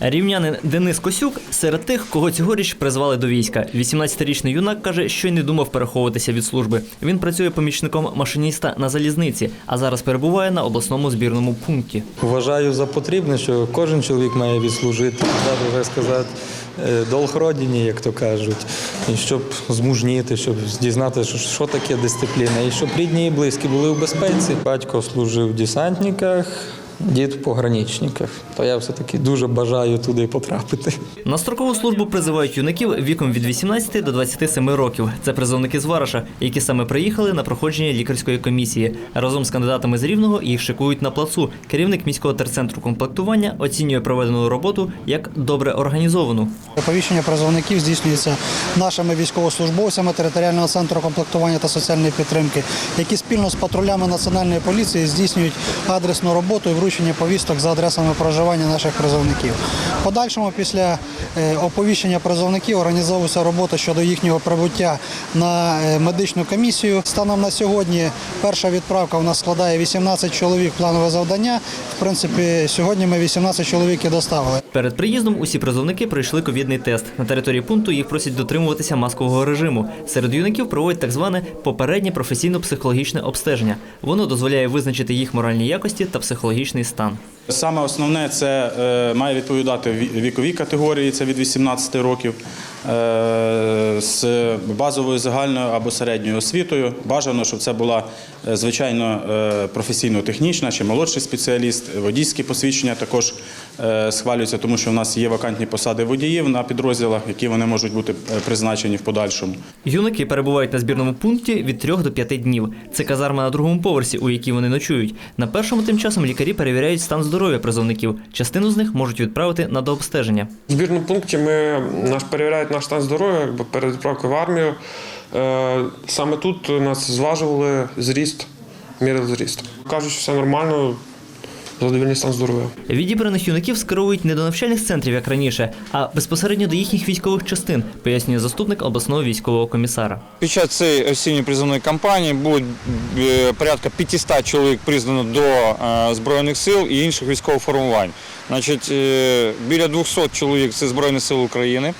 Рівнянин Денис Косюк серед тих, кого цьогоріч призвали до війська. 18-річний юнак каже, що й не думав переховуватися від служби. Він працює помічником машиніста на залізниці, а зараз перебуває на обласному збірному пункті. Вважаю за потрібне, що кожен чоловік має відслужити, вже сказати, е, долг родині, як то кажуть, і щоб змужніти, щоб дізнатися, що- таке дисципліна, і щоб рідні і близькі були в безпеці. Батько служив в десантниках, дід в пограничниках. То я все-таки дуже бажаю туди потрапити. На строкову службу призивають юнаків віком від 18 до 27 років. Це призовники з Вараша, які саме приїхали на проходження лікарської комісії. Разом з кандидатами з Рівного їх шикують на плацу. Керівник міського терцентру комплектування оцінює проведену роботу як добре організовану. Оповіщення призовників здійснюється нашими військовослужбовцями територіального центру комплектування та соціальної підтримки, які спільно з патрулями національної поліції здійснюють адресну роботу і вручення повісток за адресами проживання наших призовників. Подальшому після е, оповіщення призовників організовується робота щодо їхнього прибуття на е, медичну комісію. Станом на сьогодні перша відправка у нас складає 18 чоловік планове завдання. В принципі, сьогодні ми 18 чоловік і доставили. Перед приїздом усі призовники пройшли ковідний тест. На території пункту їх просять дотримуватися маскового режиму. Серед юнаків проводять так зване попереднє професійно-психологічне обстеження. Воно дозволяє визначити їх моральні якості та психологічний стан. Саме основне це е, має відповідати ві- віковій категорії, це від 18 років, е, з базовою загальною або середньою освітою. Бажано, щоб це була е, звичайно професійно-технічна чи молодший спеціаліст. Водійські посвідчення також схвалюються, тому що в нас є вакантні посади водіїв на підрозділах, які вони можуть бути е, призначені в подальшому. Юнаки перебувають на збірному пункті від 3 до 5 днів. Це казарма на другому поверсі, у якій вони ночують. На першому тим часом лікарі перевіряють стан здоров'я призовників. Частину з них можуть відправити на дообстеження. В збірному пункті ми наш перевіряють наш стан здоров'я перед відправкою в армію. Е, Саме тут нас зважували зріст, мірили зріст. Кажуть, що все нормально, задовільний стан здоров'я. Відібраних юнаків скеровують не до навчальних центрів, як раніше, а безпосередньо до їхніх військових частин, пояснює заступник обласного військового комісара. Під час цієї осінньої призовної кампанії буде е, порядка 500 чоловік призвано до е, Збройних сил і інших військових формувань. Значить, е, біля 200 чоловік це Збройні сили України,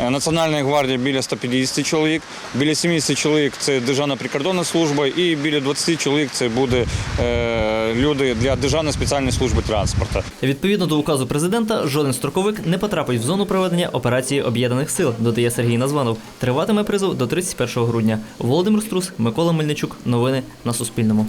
е, Національна гвардія біля 150 чоловік, біля 70 чоловік це Державна прикордонна служба і біля 20 чоловік це буде е, люди для Державної спеціальної служби транспорту. Відповідно до указу президента, жоден строковик не потрапить в зону проведення операції об'єднаних сил, додає Сергій Названов. Триватиме призов до 31 грудня. Володимир Струс, Микола Мельничук. Новини на Суспільному.